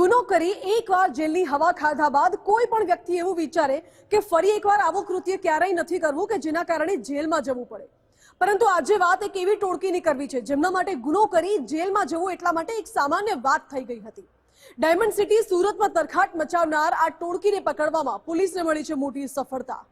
ગુનો કરી એકવાર જેલની હવા ખાધા બાદ કોઈ પણ વ્યક્તિ એવું વિચારે કે ફરી એકવાર આવું કૃત્ય ક્યારેય નથી કરવું કે જેના કારણે જેલમાં જવું પડે. પરંતુ આજે વાત એક એવી ટોળકીની કરવી છે, જેમના માટે ગુનો કરી જેલમાં જવું એટલા માટે એક સામાન્ય વાત થઈ ગઈ હતી. ડાયમંડ સિટી સુરતમાં તરખાટ મચાવનાર આ ટોળકીને પકડવામાં પોલીસને મળી છે મોટી સફળતા.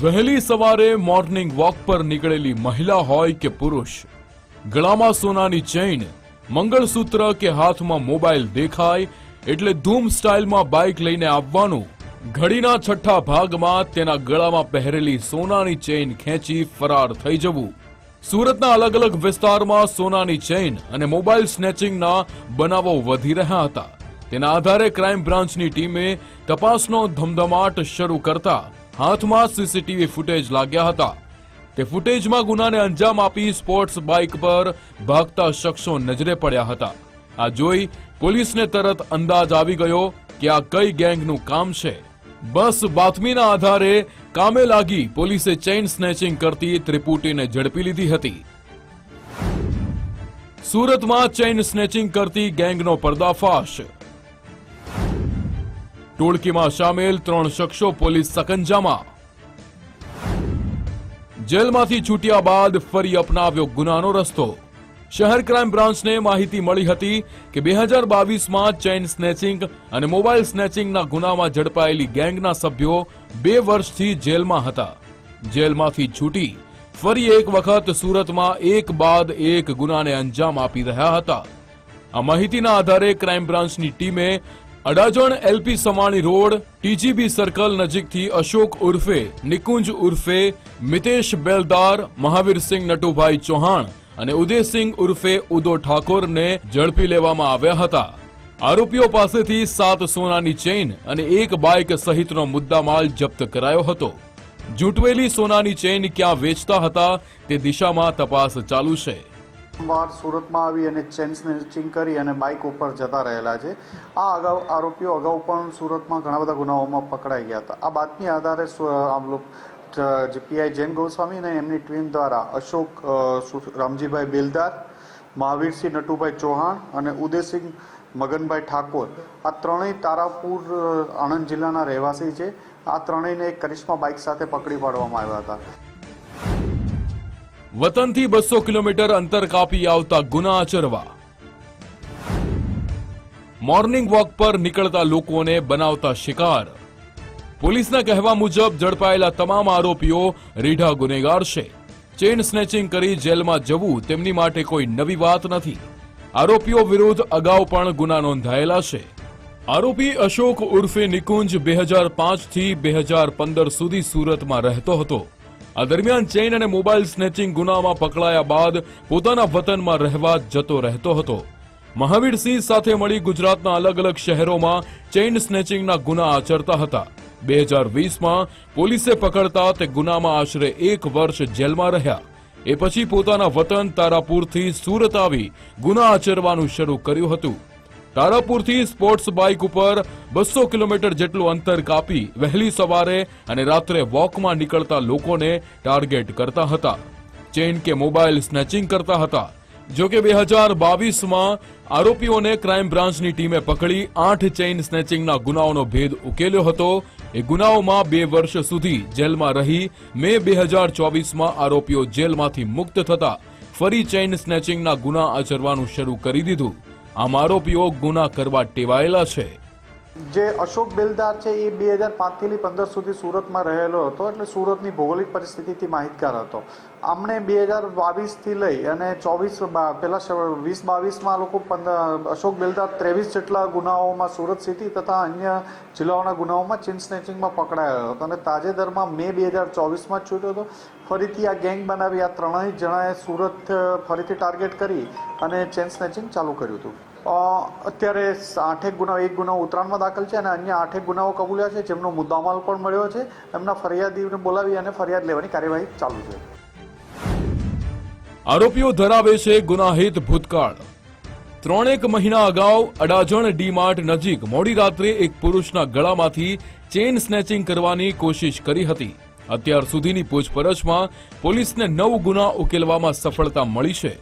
વહેલી સવારે મોર્નિંગ વોક પર નીકળેલી મહિલા હોય કે પુરુષ, ગળામાં સોનાની ચેઇન, મંગળસૂત્ર કે હાથમાં મોબાઈલ દેખાય એટલે ધૂમ સ્ટાઇલમાં બાઇક લઈને આવવાનું, ઘડીના છઠ્ઠા ભાગમાં તેના ગળામાં પહેરેલી સોનાની ચેઇન ખેંચી ફરાર થઈ જવું. સુરતના અલગ અલગ વિસ્તારમાં સોનાની ચેઇન અને મોબાઈલ સ્નેચિંગના બનાવો વધી રહ્યા હતા. તેના આધારે ક્રાઇમ બ્રાન્ચની ટીમે તપાસનો ધમધમાટ શરૂ કરતા હાથમાં સીસીટીવી ફૂટેજ લાગ્યા હતા. તે ફૂટેજમાં ગુનાને અંજામ આપી સ્પોર્ટ્સ બાઇક પર ભાગતા શખ્સો નજરે પડ્યા હતા. આ જોઈ પોલીસને તરત અંદાજ આવી ગયો કે આ કઈ ગેંગનું કામ છે. બસ બાતમીના આધારે કામે લાગી પોલીસે ચેઇન સ્નેચિંગ કરતી ત્રિપુટીને ઝડપી લીધી હતી. સુરતમાં ચેઇન સ્નેચિંગ કરતી ગેંગનો પર્દાફાશ. ટોળકીમાં સામેલ ત્રણ શખ્સો પોલીસ સકંજામાં. જેલમાંથી છૂટ્યા બાદ ફરી અપનાવ્યો ગુનાનો રસ્તો. શહેર ક્રાઇમ બ્રાન્ચને માહિતી મળી હતી કે બે હજાર બાવીસમાં ચેઇન સ્નેચિંગ અને મોબાઈલ સ્નેચિંગના ગુનામાં ઝડપાયેલી ગેંગના સભ્યો બે વર્ષથી જેલમાં હતા. જેલમાંથી છૂટી ફરી એક વખત સુરતમાં એક બાદ એક ગુનાને અંજામ આપી રહ્યા હતા. આ માહિતીના આધારે ક્રાઇમ બ્રાન્ચની ટીમે Adajan LP Samani road, TGB circle નજીકથી અશોક ઉર્ફે, નિકુંજ ઉર્ફે, મિતેશ બેલદાર, મહાવીરસિંહ નટુભાઈ ચૌહાણ અને ઉદયસિંહ ઉર્ફે ઉદો ઠાકોરને ઝડપી લેવામાં આવ્યા હતા. આરોપીઓ પાસેથી સાત સોનાની ચેઇન અને એક બાઇક સહિતનો મુદ્દામાલ જપ્ત કરાયો હતો. જૂંટવેલી સોનાની ચેઇન ક્યાં વેચતા હતા તે દિશામાં તપાસ ચાલુ છે. વાર સુરતમાં આવી અને ચેન સ્નેચિંગ કરી અને બાઇક ઉપર જતા રહેલા છે. આ અગાઉ આરોપીઓ અગાઉ પણ સુરતમાં ઘણા બધા ગુનાઓમાં પકડાઈ ગયા હતા. આ બાતમી આધારે જીપીઆઈ જૈન ગોસ્વામી અને એમની ટીમ દ્વારા અશોક રામજીભાઈ બેલદાર, મહાવીરસિંહ નટુભાઈ ચૌહાણ અને ઉદયસિંહ મગનભાઈ ઠાકોર આ ત્રણેય તારાપુર આણંદ જિલ્લાના રહેવાસી છે. આ ત્રણેયને એક કરિશ્મા બાઇક સાથે પકડી પાડવામાં આવ્યા હતા. વતનથી બસો કિલોમીટર અંતર કાપી આવતા ગુના આચરવા. મોર્નિંગ વોક પર નીકળતા લોકોને બનાવતા શિકાર. પોલીસના કહેવા મુજબ ઝડપાયેલા તમામ આરોપીઓ રીઢા ગુનેગાર છે. ચેઇન સ્નેચિંગ કરી જેલમાં જવું તેમની માટે કોઈ નવી વાત નથી. આરોપીઓ વિરુદ્ધ અગાઉ પણ ગુના નોંધાયેલા છે. આરોપી અશોક ઉર્ફે નિકુંજ બે હજાર પાંચથી બે હજાર પંદર સુધી સુરતમાં રહેતો હતો. આ દરમિયાન ચેઇન અને મોબાઈલ સ્નેચિંગ ગુનામાં પકડાયા બાદ પોતાના વતનમાં રહેવા જતો રહેતો હતો. મહાવીરસિંહ સાથે મળી ગુજરાતના અલગ અલગ શહેરોમાં ચેઇન સ્નેચિંગના ગુના આચરતા હતા. બે હજાર વીસમાં પોલીસે પકડતા તે ગુનામાં આશરે એક વર્ષ જેલમાં રહ્યા. એ પછી પોતાના વતન તારાપુરથી સુરત આવી ગુના આચરવાનું શરૂ કર્યું હતું. તારાપુરથી સ્પોર્ટ્સ બાઇક ઉપર બસો કિલોમીટર જેટલું અંતર કાપી વહેલી સવારે અને રાત્રે વોકમાં નીકળતા લોકોને ટાર્ગેટ કરતા હતા. ચેઇન કે મોબાઈલ સ્નેચિંગ કરતા હતા. જો કે બે હજાર બાવીસમાં આરોપીઓને ક્રાઇમ બ્રાન્ચની ટીમે પકડી આઠ ચેઇન સ્નેચિંગના ગુનાઓનો ભેદ ઉકેલ્યો હતો. એ ગુનાઓમાં બે વર્ષ સુધી જેલમાં રહી મે બે હજાર ચોવીસમાં આરોપીઓ જેલમાંથી મુક્ત થતા ફરી ચેઇન સ્નેચિંગના ગુના આચરવાનું શરૂ કરી દીધું. આમ આરોપીઓ ગુના કરવા ટેવાયેલા છે. જે અશોક બેલદાર છે એ બે હજાર પાંચથી પંદર સુધી સુરતમાં રહેલો હતો એટલે સુરતની ભૌગોલિક પરિસ્થિતિથી માહિતગાર હતો. આમણે બે હજાર બાવીસથી લઈ અને ચોવીસ પહેલાં વીસ બાવીસમાં લોકો પંદર અશોક બેલદાર ત્રેવીસ જેટલા ગુનાઓમાં સુરત સિટી તથા અન્ય જિલ્લાઓના ગુનાઓમાં ચીન સ્નેચિંગમાં પકડાયો હતો અને તાજેતરમાં મે બે હજાર ચોવીસમાં છૂટ્યો હતો. ફરીથી આ ગેંગ બનાવી આ ત્રણેય જણાએ સુરત ફરીથી ટાર્ગેટ કરી અને ચેન સ્નેચિંગ ચાલુ કર્યું હતું. અત્યારે આઠેક ગુનાઓ એક ગુનાઓ ઉત્તરાયણમાં દાખલ છે અને અન્ય આઠેક ગુનાઓ કબૂલ્યા છે, જેમનો મુદ્દામાલ પણ મળ્યો છે. એમના ફરિયાદીને બોલાવી અને ફરિયાદ લેવાની કાર્યવાહી ચાલુ છે. આરોપીઓ ધરાવે છે ગુનાહિત ભૂતકાળ. ત્રણેક મહિના અગાઉ અડાજણ ડી માર્ટ નજીક મોડી રાત્રે એક પુરુષના ગળામાંથી ચેઇન સ્નેચિંગ કરવાની કોશિશ કરી હતી. અત્યાર સુધીની પૂછપરછમાં પોલીસને નવ ગુના ઉકેલવામાં સફળતા મળી છે.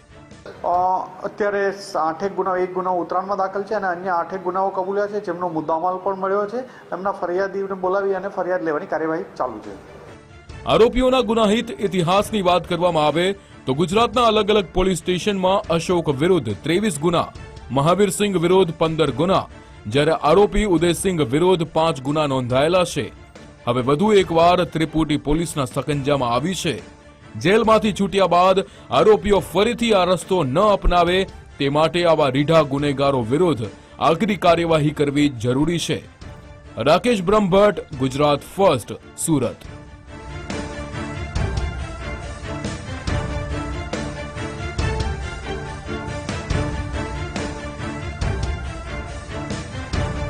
અત્યારે આઠેક ગુનાઓ એક ગુનાઓ ઉત્તરાયણમાં દાખલ છે અને અન્ય આઠેક ગુનાઓ કબૂલ્યા છે, જેમનો મુદ્દામાલ પણ મળ્યો છે. એમના ફરિયાદીને બોલાવી અને ફરિયાદ લેવાની કાર્યવાહી ચાલુ છે. આરોપીઓના ગુનાહિત ઇતિહાસની વાત કરવામાં આવે તો ગુજરાતના અલગ અલગ પોલીસ સ્ટેશનમાં અશોક વિરુદ્ધ ત્રેવીસ ગુના મહાવીરસિંહ વિરુદ્ધ પંદર ગુના. જ્યારે આરોપી ઉદયસિંહ વિરુદ્ધ પાંચ ગુના નોંધાયેલા છે. હવે વધુ એકવાર ત્રિપુટી પોલીસના સકંજામાં આવી છે. જેલમાંથી છૂટ્યા બાદ આરોપીઓ ફરીથી આ રસ્તો ન અપનાવે તે માટે આવા રીઢા ગુનેગારો વિરુદ્ધ આગરી કાર્યવાહી કરવી જરૂરી છે. રાકેશ બ્રહ્મભટ્ટ, ગુજરાત ફર્સ્ટ, સુરત.